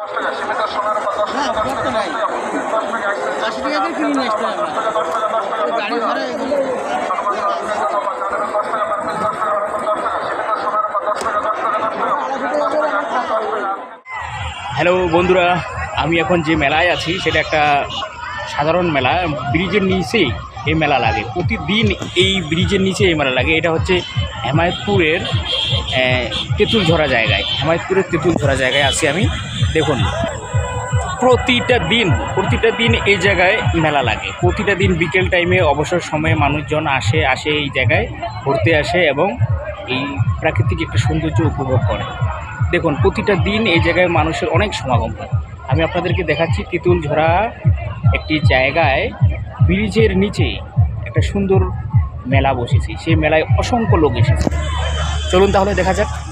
Hello বন্ধুরা, আমি এখন যে মেলায় আছি, সেটা একটা সাধারণ মেলা, ব্রিজের নিচেই এই মেলা লাগে। প্রতিদিন এই ব্রিজের নিচে এই মেলা লাগে। এটা হচ্ছে হেমায়তপুরের আহ, তেঁতুলঝরা জায়গায় হেমায়তপুরের তেঁতুল তেঁতুলঝরা জায়গায় আছি আমি। দেখুন প্রতিটা দিন প্রতিটা দিন এই জায়গায় মেলা লাগে। প্রতিটা দিন বিকেল টাইমে অবসর সময়ে মানুষজন আসে আসে এই জায়গায় ঘুরতে আসে এবং এই প্রাকৃতিক একটা সৌন্দর্য উপভোগ করে। দেখুন প্রতিটা দিন এই জায়গায় মানুষের অনেক সমাগম হয়। আমি আপনাদেরকে দেখাচ্ছি তেঁতুল ঝরা একটি জায়গায় ব্রিজের নিচে একটা সুন্দর মেলা বসেছি সেই মেলায় অসংখ্য লোক এসেছে। চলুন তাহলে দেখা যাক।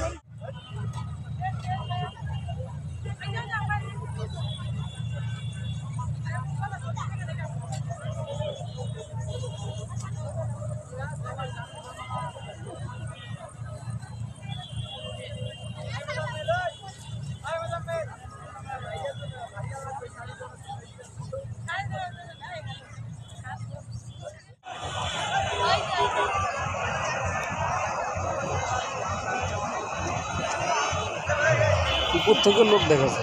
উপর থেকে লোক দেখেছে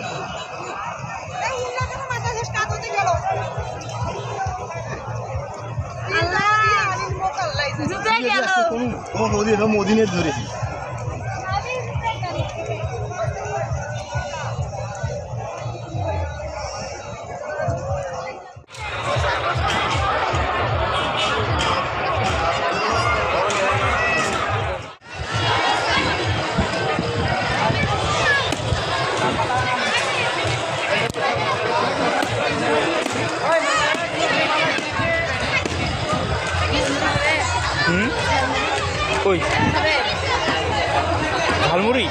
ও মোদি এটা মোদিনের ধরেছি কই ঝালমুড়ি?